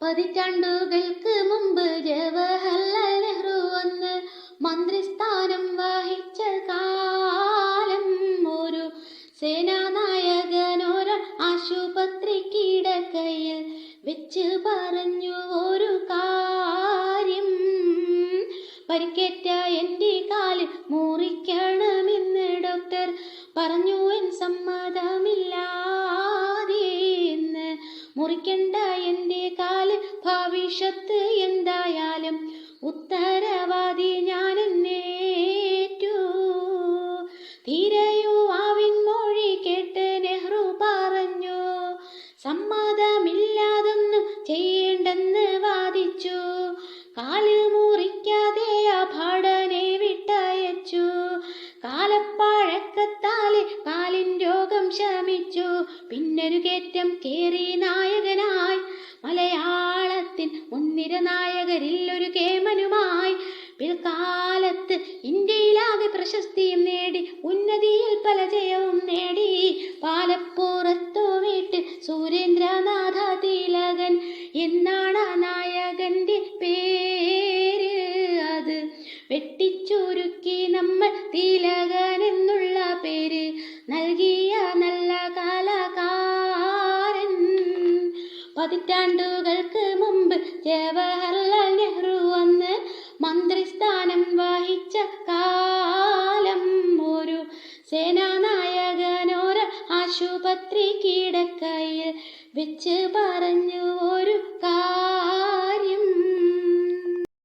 പതിറ്റാണ്ടുകൾക്ക് മുമ്പ് ജവഹർലാൽ നെഹ്റു വന്ന് മന്ത്രിസ്ഥാനം വഹിച്ച കാലം ഒരു സേനാനായകനോര ആശുപത്രി കിടക്കയിൽ വെച്ച് പറഞ്ഞു ഒരു കാര്യം. പരിക്കേറ്റ എന്റെ കാൽ മുറിക്കണമെന്ന് ഡോക്ടർ പറഞ്ഞു എൻ സമ്മതമില്ലാതെ മുറിക്കണ്ട ഭവിഷ്യത്ത് എന്തായാലും ഉത്തരവാദി ഞാൻ എന്നേറ്റു ധീരയുവാവിൻ മൊഴി കേട്ട് നെഹ്റു പറഞ്ഞു സമ്മതമില്ലാതൊന്നും ചെയ്യേണ്ടെന്ന് വാദിച്ചു. കാൽ മുറിക്കാതെ ആ ഭടനെ വിട്ടയച്ചു. കാലപ്പഴക്കത്താലെ കാലിൻ രോഗം ശമിച്ചു. പിന്നൊരു കയറ്റം കേറി നായകനായി മലയാളത്തിൻ പ്രശസ്തിയും നേടി ഉന്നതിയിൽ പല ജയവും നേടി. പാലപ്പുറത്തു വീട്ടിൽ സുരേന്ദ്രനാഥ തിലകൻ എന്നാണ് നായകന്റെ പേര്. അത് വെട്ടിച്ചുരുക്കി നമ്മൾ തിലകൻ എന്നുള്ള പേര്. നൽകിയ നല്ല കലാകാരൻ. പതിറ്റാണ്ടുകൾക്ക് മുമ്പ് ജവഹർലാൽ സേനാനായകനോര ആശുപത്രി കിടക്കയിൽ വെച്ച് പറഞ്ഞു ഒരു